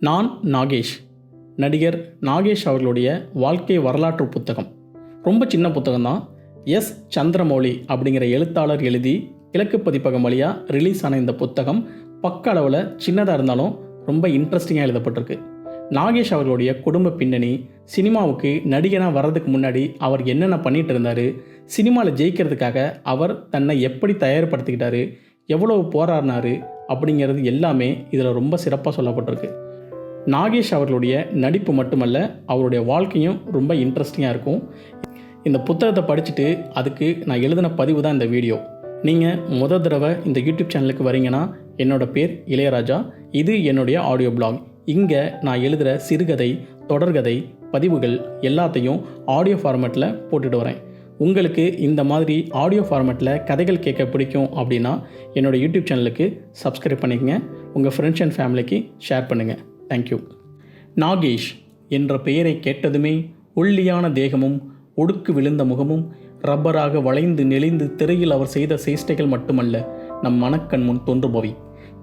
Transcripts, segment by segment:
நான் நாகேஷ். நடிகர் நாகேஷ் அவர்களுடைய வாழ்க்கை வரலாற்று புத்தகம். ரொம்ப சின்ன புத்தகம் தான். எஸ். சந்திரமௌலி அப்படிங்கிற எழுத்தாளர் எழுதி கிழக்கு பதிப்பகம் வழியாக ரிலீஸ் ஆன இந்த புத்தகம் பக்க அளவில் சின்னதாக இருந்தாலும் ரொம்ப இன்ட்ரெஸ்டிங்காக எழுதப்பட்டிருக்கு. நாகேஷ் அவர்களுடைய குடும்ப பின்னணி சினிமாவுக்கு நடிகனாக வர்றதுக்கு முன்னாடி அவர் என்னென்ன பண்ணிட்டு இருந்தார் சினிமாவில் ஜெயிக்கிறதுக்காக அவர் தன்னை எப்படி தயார்படுத்திக்கிட்டாரு எவ்வளவு போராடினாரு அப்படிங்கிறது எல்லாமே இதில் ரொம்ப சிறப்பாக சொல்லப்பட்டிருக்கு. நாகேஷ் அவர்களுடைய நடிப்பு மட்டுமல்ல அவருடைய வாழ்க்கையும் ரொம்ப இன்ட்ரெஸ்டிங்காக இருக்கும். இந்த புத்தகத்தை படிச்சுட்டு அதுக்கு நான் எழுதின பதிவு தான் இந்த வீடியோ. நீங்கள் முத தடவை இந்த யூடியூப் சேனலுக்கு வரீங்கன்னா என்னோட பேர் இளையராஜா. இது என்னுடைய ஆடியோ பிளாக் இங்கே நான் எழுதுகிற சிறுகதை தொடர்கதை பதிவுகள் எல்லாத்தையும் ஆடியோ ஃபார்மேட்டில் போட்டுட்டு வரேன். உங்களுக்கு இந்த மாதிரி ஆடியோ ஃபார்மேட்டில் கதைகள் கேட்க பிடிக்கும் அப்படின்னா என்னோடய யூடியூப் சேனலுக்கு சப்ஸ்கிரைப் பண்ணிக்கங்க. உங்கள் ஃப்ரெண்ட்ஸ் அண்ட் ஃபேமிலிக்கு ஷேர் பண்ணுங்கள் தேங்க்யூ நாகேஷ் என்ற பெயரை கேட்டதுமே ஒல்லியான தேகமும் ஒடுக்கு விழுந்த முகமும் ரப்பராக வளைந்து நெளிந்து திரையில் அவர் செய்த சேஷ்டைகள் மட்டுமல்ல நம் மனக்கண் முன் தோன்றுபவை.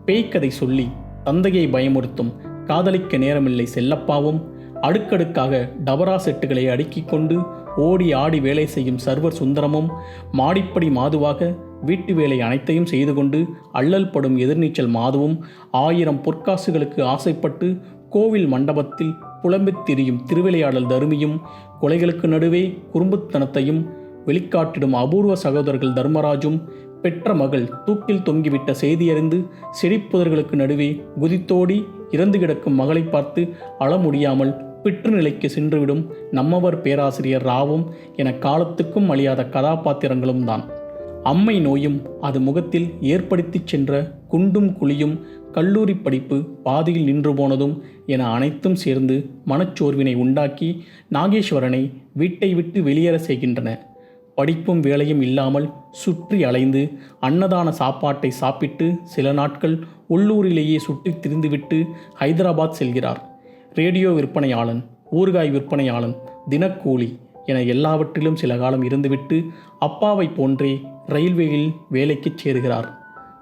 பேய்க்கதை சொல்லி தந்தையை பயமுறுத்தும் காதலிக்க நேரமில்லை செல்லப்பாவும் அடுக்கடுக்காக டபரா செட்டுகளை அடுக்கிக் கொண்டு ஓடி ஆடி வேலை செய்யும் சர்வர் சுந்தரமும் மாடிப்படி மாதுவாக வீட்டு வேலை அனைத்தையும் செய்து கொண்டு அள்ளல் படும் எதிர்நீச்சல் மாதுவும் ஆயிரம் பொற்காசுகளுக்கு ஆசைப்பட்டு கோவில் மண்டபத்தில் புலம்பித் திரியும் திருவிளையாடல் தருமியும் கொலைகளுக்கு நடுவே குறும்புத்தனத்தையும் வெளிக்காட்டிடும் அபூர்வ சகோதரர்கள் தர்மராஜும் பெற்ற மகள் தூக்கில் தொங்கிவிட்ட செய்தியறிந்து செடிப்புதர்களுக்கு நடுவே குதித்தோடி இறந்து கிடக்கும் மகளை பார்த்து அழ முடியாமல் பிற்று நிலைக்கு சென்றுவிடும் நம்மவர் பேராசிரியர் ராவும் என காலத்துக்கும் அழியாத கதாபாத்திரங்களும் தான் அம்மை நோயும் அது முகத்தில் ஏற்படுத்திச் சென்ற குண்டும் குழியும் கல்லூரி படிப்பு பாதியில் நின்று போனதும் என அனைத்தும் சேர்ந்து மனச்சோர்வினை உண்டாக்கி நாகேஸ்வரனை வீட்டை விட்டு வெளியேற செய்கின்றன. படிப்பும் வேலையும் இல்லாமல் சுற்றி அலைந்து அன்னதான சாப்பாட்டை சாப்பிட்டு சில நாட்கள் உள்ளூரிலேயே சுற்றித் திரிந்துவிட்டு ஹைதராபாத் செல்கிறார். ரேடியோ விற்பனையாளன் ஊறுகாய் விற்பனையாளன் தினக்கூலி என எல்லாவற்றிலும் சில காலம் இருந்துவிட்டு அப்பாவை போன்றே ரயில்வேயில் வேலைக்குச் சேருகிறார்.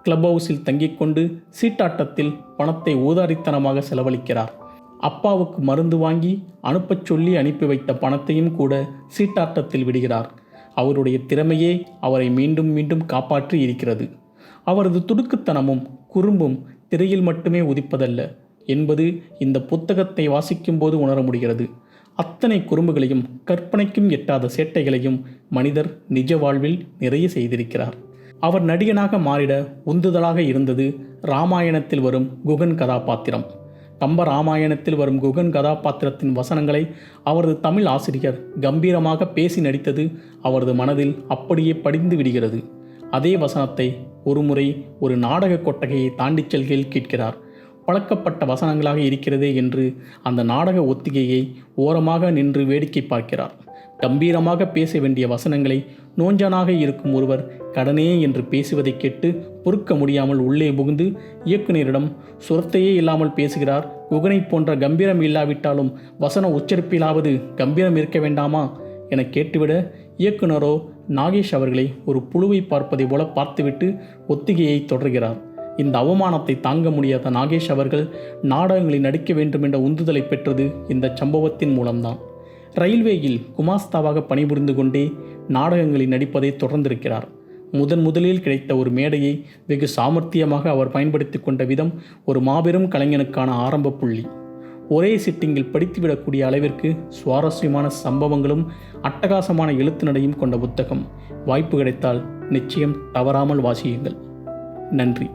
கிளப் ஹவுஸில் தங்கிக் கொண்டு சீட்டாட்டத்தில் பணத்தை ஊதாரித்தனமாக செலவழிக்கிறார். அப்பாவுக்கு மருந்து வாங்கி அனுப்பச் சொல்லி அனுப்பி வைத்த பணத்தையும் கூட சீட்டாட்டத்தில் விடுகிறார். அவருடைய திறமையே அவரை மீண்டும் மீண்டும் காப்பாற்றி இருக்கிறது. அவரது துடுக்குத்தனமும் குறும்பும் திரையில் மட்டுமே உதிப்பதல்ல என்பது இந்த புத்தகத்தை வாசிக்கும்போது உணர முடிகிறது. அத்தனை குறும்புகளையும் கற்பனைக்கும் எட்டாத சேட்டைகளையும் மனிதர் நிஜ வாழ்வில் நிறைய செய்திருக்கிறார். அவர் நடிகனாக மாறிட உந்துதலாக இருந்தது ராமாயணத்தில் வரும் குகன் கதாபாத்திரம். கம்ப ராமாயணத்தில் வரும் குகன் கதாபாத்திரத்தின் வசனங்களை அவரது தமிழ் ஆசிரியர் கம்பீரமாக பேசி நடித்தது அவரது மனதில் அப்படியே படிந்து விடுகிறது. அதே வசனத்தை ஒருமுறை ஒரு நாடக கொட்டகையை தாண்டிச் செல்கையில் கேட்கிறார். பழக்கப்பட்ட வசனங்களாக இருக்கிறதே என்று அந்த நாடக ஒத்திகையை ஓரமாக நின்று வேடிக்கை பார்க்கிறார். கம்பீரமாக பேச வேண்டிய வசனங்களை நோஞ்சனாக இருக்கும் ஒருவர் கடனே என்று பேசுவதை கேட்டு பொறுக்க முடியாமல் உள்ளே புகுந்து இயக்குநரிடம் சுரத்தையே இல்லாமல் பேசுகிறார். குகனை போன்ற கம்பீரம் இல்லாவிட்டாலும் வசன உச்சரிப்பிலாவது கம்பீரம் இருக்க வேண்டாமா? என கேட்டுவிட இயக்குனரோ நாகேஷ் அவர்களை ஒரு புழுவை பார்ப்பதை போல பார்த்துவிட்டு ஒத்திகையை தொடர்கிறார். இந்த அவமானத்தை தாங்க முடியாத நாகேஷ் அவர்கள் நாடகங்களில் நடிக்க வேண்டும் என்ற உந்துதலை பெற்றது இந்த சம்பவத்தின் மூலம்தான். ரயில்வேயில் குமாஸ்தாவாக பணிபுரிந்து கொண்டே நாடகங்களில் நடிப்பதை தொடர்ந்திருக்கிறார். முதன் முதலில் கிடைத்த ஒரு மேடையை வெகு சாமர்த்தியமாக அவர் பயன்படுத்தி கொண்ட விதம் ஒரு மாபெரும் கலைஞனுக்கான ஆரம்ப புள்ளி. ஒரே சிட்டிங்கில் படித்துவிடக்கூடிய அளவிற்கு சுவாரஸ்யமான சம்பவங்களும் அட்டகாசமான எழுத்து நடையும் கொண்ட புத்தகம். வாய்ப்பு கிடைத்தால் நிச்சயம் தவறாமல் வாசியுங்கள். நன்றி.